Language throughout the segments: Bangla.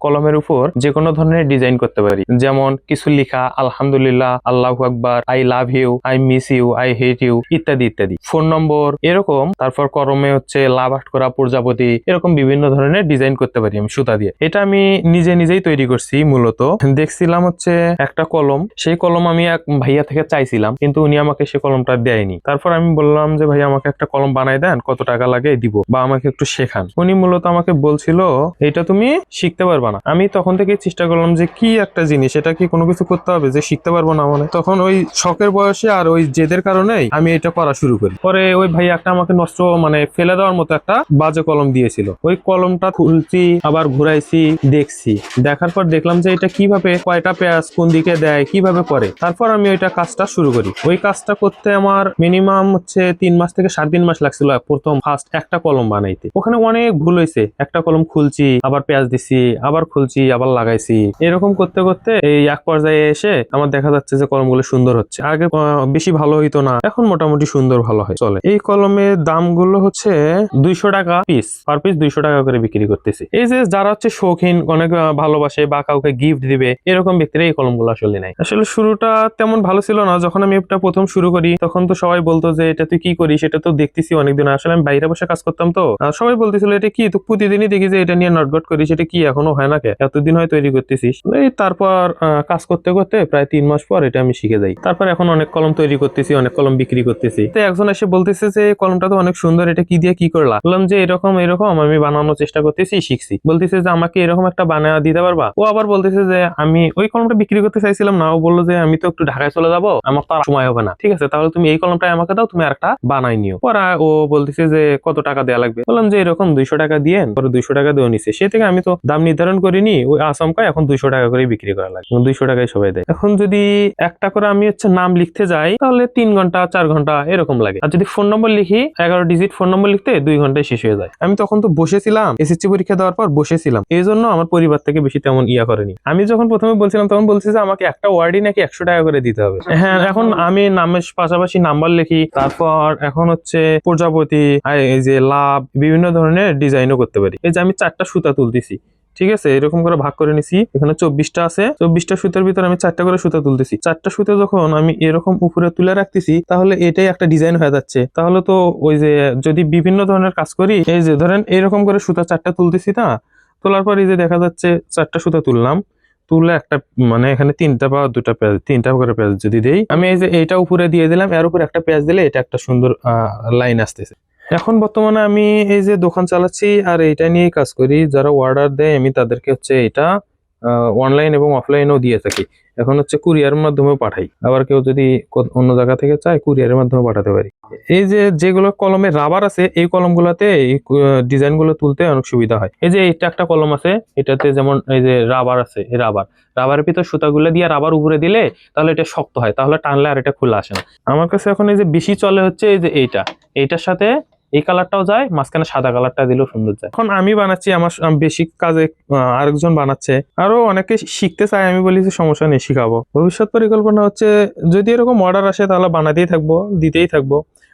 কলমের উপর যে কোনো ধরনের ডিজাইন করতে পারি। যেমন কিছু লেখা, আলহামদুলিল্লাহ, আল্লাহ আকবার, I love you, I miss you, I hate you, ইত্যাদি ইত্যাদি। ফোন নম্বর এরকম, তারপর কলমে হচ্ছে লাভ আট করা প্রজাপতি, এরকম বিভিন্ন ধরনের ডিজাইন করতে পারি আমি সুতা দিয়ে। এটা আমি নিজে নিজেই তৈরি করছি মূলত। দেখছিলাম হচ্ছে একটা কলম, সেই কলম আমি এক ভাইয়া থেকে চাইছিলাম, কিন্তু উনি আমাকে সে কলমটা দেয়নি। তারপর আমি বললাম যে ভাই আমাকে একটা কলম বানাই দেন, কত টাকা লাগে দিব, বা আমাকে একটু শেখান। উনি মূলত আমাকে বলছিল এটা তুমি শিখতে পারবা না। আমি তখন থেকে চেষ্টা করলাম যে কি একটা জিনিস, এটা কি কোনো কিছু করতে হবে যে শিখতে পারব না মানে। তখন ওই শখের বয়সে আর ওই জেদের কারণেই আমি এটা করা শুরু করি। পরে ওই ভাই একটা আমাকে নষ্ট মানে ফেলে দেওয়ার মতো একটা বাজে কলম দিয়েছিল। ওই কলমটা খুলছি, আবার ঘুরাইছি, দেখছি। দেখার পর দেখলাম যে এটা কীভাবে কয়টা পেঁয়াজ কোন দিকে দেয়, কীভাবে করে। তারপর আমি ওইটা কাজটা শুরু করি। ওই কাজটা করতে আমার মিনিমাম হচ্ছে তিন মাস থেকে সাড়ে তিন মাস লাগছিল প্রথম ফার্স্ট একটা কলম বানাইতে। ওখানে অনেক ভুল হয়েছে একটা কলম খুলছি, আবার পেঁয়াজ দিছি, আবার খুলছি, আবার লাগাইছি। এরকম করতে করতে এই এক পর্যায়ে এসে আমার দেখা যাচ্ছে যে কলমগুলো সুন্দর হচ্ছে। আগে বেশি ভালো হইতো না, এখন মোটামুটি সুন্দর ভালো হয়, চলে। এই কলমের দামগুলো হচ্ছে দুইশো টাকা পিস পার পিস দুইশো টাকা করে বিক্রি করতেছি। এই যে যারা হচ্ছে শৌখিন, অনেক ভালোবাসে বা কাউকে গিফট দিবে, এরকম ব্যক্তিরা এই কলমগুলো আসলে নাই আসলে শুরুটা তেমন ভালো ছিল না, যখন আমি এটা প্রথম শুরু করি, তখন তো সবাই বলতো যে, এটা তুই কি করিস? এটা তো দেখতেছি অনেকদিন, আসলে আমি বাইরে বসে কাজ করতাম তো। সবাই বলতেছিল, এটা কি? তো প্রতিদিনই দেখি যে, এটা নিয়ে নটগট করিস, এটা কি এখনও হয় না কে এতদিন হয় তৈরি করতেছিস। এই তারপর কাজ করতে করতে প্রায় তিন মাস পর এটা আমি শিখে যাই। তারপর এখন অনেক কলম তৈরি করতেছি, অনেক কলম বিক্রি করতেছি। তো একজন এসে বলতেছে যে কলমটা তো অনেক সুন্দর, এটা কি দিয়ে কি করলা? বললাম যে, এরকম এরকম, আমি বানানোর চেষ্টা করতেছি, শিখছি। বলতেছে যে, আমাকে এরকম একটা বানা দিতে পারবা? ও আবার বলতেছে যে, আমি ওই কলমটা বিক্রি করতে চাইছিলাম না। ও বলল যে, আমি তো একটু ঢাকায় চলে যাব, আমার তো সময় হবে না। ঠিক আছে, তাহলে তুমি এই কলমটা আমাকে দাও, তুমি আরেকটা বানাই নিও। পরে ও বলতেছে যে, কত টাকা দেওয়া লাগবে? বললাম যে, এরকম দুইশো টাকা দিয়ে পরে দুইশো টাকা দেওয়া নিছে সে থেকে আমি তো দাম নির্ধারণ করিনি, ওই আসামকায় এখন দুইশো টাকা করে বিক্রি করা লাগে। দুইশো টাকায় সবাই দেয়। এখন যদি একটা করে আমি হচ্ছে নাম লিখতে যাই, তাহলে তিন ঘণ্টা, চার ঘণ্টা এরকম লাগে। আর যদি ফোন নম্বর লিখি, এগারো ডিজিট ফোন নম্বর লিখতে দুই ঘন্টায় শেষ হয়ে যায়। আমি তখন তো বসেছিলাম এসএসসি পরীক্ষা দেওয়ার পর বসেছিলাম। এই জন্য আমার পরিবার থেকে বেশি তেমন ইয়া করেনি। আমি যখন প্রথমে বলছিলাম, তখন বলছে যে আমাকে একটা ওয়ার্ডই নাকি একশো টাকা করে দিতে হবে। হ্যাঁ এখন আমি নামের পাশাপাশি নাম্বার লিখি, তারপর এখন হচ্ছে প্রজাপতি এই যে লাভ, বিভিন্ন ধরনের ডিজাইনও করতে পারি। এই যে আমি চারটা সুতা তুলতেছি। ঠিক আছে? এরকম করে ভাগ করে নিছি। এখানে চব্বিশটা আছে। চব্বিশটা সুতার ভিতরে আমি চারটা করে সুতা তুলতেছি। চারটা সুতা যখন আমি এরকম উপরে তুলে রাখতেছি, তাহলে এটাই একটা ডিজাইন হয়ে যাচ্ছে। তাহলে তো ওই যে যদি বিভিন্ন ধরনের কাজ করি, এই যে ধরেন এরকম করে সুতা চারটা তুলতেছি না, তোলার পর এই যে দেখা যাচ্ছে চারটা সুতা তুললাম। তুলে একটা মানে এখানে তিনটা বা দুটা পেঁয়াজ, তিনটা করে পেঁয়াজ যদি দেই, আমি এই যে এইটা উপরে দিয়ে দিলাম, এর উপরে একটা পেঁয়াজ দিলে এটা একটা সুন্দর লাইন আসতেছে। এখন বর্তমানে আমি এই যে দোকান চালাচ্ছি আর এইটা নিয়ে কাজ করি। যারা অর্ডার দেয়, আমি তাদেরকে হচ্ছে এটা অনলাইন এবং অফলাইনেও দিয়ে থাকি। এখন হচ্ছে কুরিয়ারের মাধ্যমেও পাঠাই। আবার কেউ যদি অন্য জায়গা থেকে চায় কুরিয়ারের মাধ্যমে পাঠাতে পারি। এই যে যেগুলো কলমে রাবার আছে, এই কলমগুলোতে, এই ডিজাইনগুলো তুলতে অনেক সুবিধা হয়। এই যে এটা একটা কলম আছে, এটাতে যেমন এই যে রাবার আছে, এই রাবার রাবারের ভিতর সুতাগুলো দিয়ে রাবার উপরে দিলে, তাহলে এটা শক্ত হয়। তাহলে টানলে আর এটা খোলা আসে না। আমার কাছে এখন এই যে বেশি চলে হচ্ছে, এই যে এইটা। এইটার সাথে এই কালারটাও যায়, মাঝখানে সাদা কালারটা দিলেও সুন্দর যায়। এখন আমি বানাচ্ছি, আমার বেশি কাজে আরেকজন বানাচ্ছে। আরও অনেকে শিখতে চায়, আমি বলি যে সমস্যা নেই, শিখাবো। ভবিষ্যৎ পরিকল্পনা হচ্ছে, যদি এরকম অর্ডার আসে, তাহলে বানাতেই থাকব, দিতেই থাকব।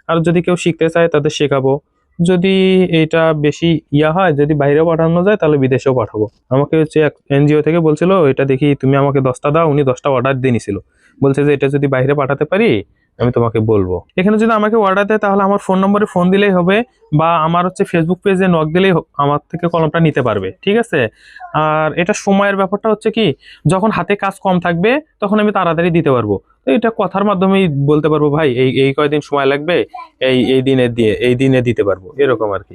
আর যদি কেউ শিখতে চায়, তাদের শেখাবো। যদি এটা বেশি ইয়া হয়, যদি বাইরে পাঠানো যায়, তাহলে বিদেশেও পাঠাবো। আমাকে হচ্ছে এক এনজিও থেকে বলছিল, এটা দেখি তুমি আমাকে দশটা দাও। উনি দশটা অর্ডার দিয়ে নিছিল। বলছে যে, এটা যদি বাইরে পাঠাতে পারি আমি তোমাকে বলব। এখানে যদি আমাকে অর্ডার দেয়, তাহলে আমার ফোন নম্বরে ফোন দিলেই হবে, বা আমার হচ্ছে ফেসবুক পেজে নক দিলেই আমার থেকে কলমটা নিতে পারবে, ঠিক আছে? আর এটা সময়ের ব্যাপারটা হচ্ছে কি, যখন হাতে কাজ কম থাকবে, তখন আমি তাড়াতাড়ি দিতে পারব। তো এটা কথার মাধ্যমেই বলতে পারব, ভাই, এই এই কয়দিন সময় লাগবে? এই এই দিনে দিয়ে, এই দিনে দিতে পারব। এরকম আর কি।